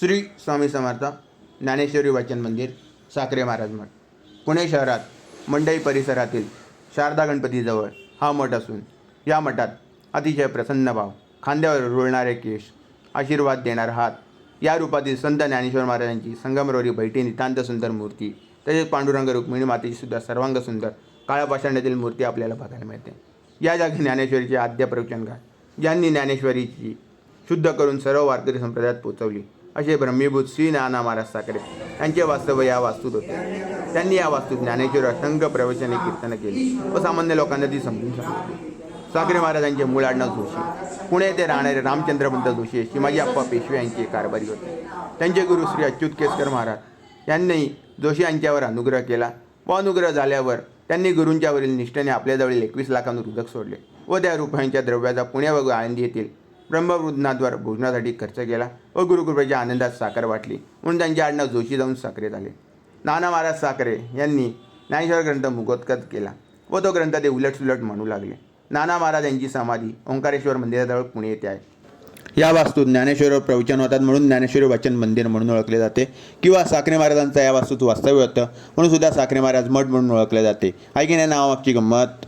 श्री स्वामी समर्थ ज्ञानेश्वरी वाचन मंदिर साखरे महाराज मठ. पुणे शहरात मंडई परिसरातील शारदा गणपतीजवळ हा मठ असून या मठात अतिशय प्रसन्न भाव खांद्यावर रुळणारे केश आशीर्वाद देणारा हात या रूपातील संत ज्ञानेश्वर महाराजांची संगमरवरी बैठी नितांत सुंदर मूर्ती तसेच पांडुरंग रुक्मिणी मातेची सुद्धा सर्वांग सुंदर काळ्या मूर्ती आपल्याला बघायला मिळते. या जागी ज्ञानेश्वरीचे आद्य प्रवचनकार ज्यांनी ज्ञानेश्वरीची शुद्ध करून सर्व वारकरी संप्रदायात पोचवली असे ब्रह्मीभूत श्री नाना महाराज साखरे यांचे वास्तव्य या वास्तूत होते. त्यांनी या वास्तूत ज्ञानेश्वर असंख्य प्रवचने कीर्तन केली. व सामान्य लोकांना ती समजून सांगितली. साखरे महाराजांचे मूळ आडनाव जोशी. पुणे येथे राहणारे रामचंद्रपंत जोशी शिमाजी आप्पा पेशवे यांचे कारभारी होते. त्यांचे गुरु श्री अच्युत केसकर महाराज यांनी जोशी यांच्यावर अनुग्रह केला व अनुग्रह झाल्यावर त्यांनी गुरूंच्यावरील निष्ठेने आपल्याजवळील एकवीस लाखांवर उदक सोडले व त्या रुपयांच्या द्रव्याचा पुणे व आळंदी येथील ब्रह्मवृद्धनाद्वार भोजनासाठी खर्च केला व गुरुकृपेच्या आनंदात साखर वाटली. म्हणून त्यांचे आडनाव जोशी जाऊन साखरे झाले नाना महाराज साखरे यांनी ज्ञानेश्वर ग्रंथ मुखोत्कत केला व तो ग्रंथ ते उलटसुलट म्हणू लागले. नाना महाराज यांची समाधी ओंकारेश्वर मंदिराजवळ पुणे येथे आहे. या वास्तूत ज्ञानेश्वर प्रवचन होतात म्हणून ज्ञानेश्वरी वाचन मंदिर म्हणून ओळखले जाते किंवा साखरे महाराजांचा या वास्तूत वास्तव्य होतं म्हणून सुद्धा साखरे महाराज मठ म्हणून ओळखले जाते. आहे की नावामागची गंमत?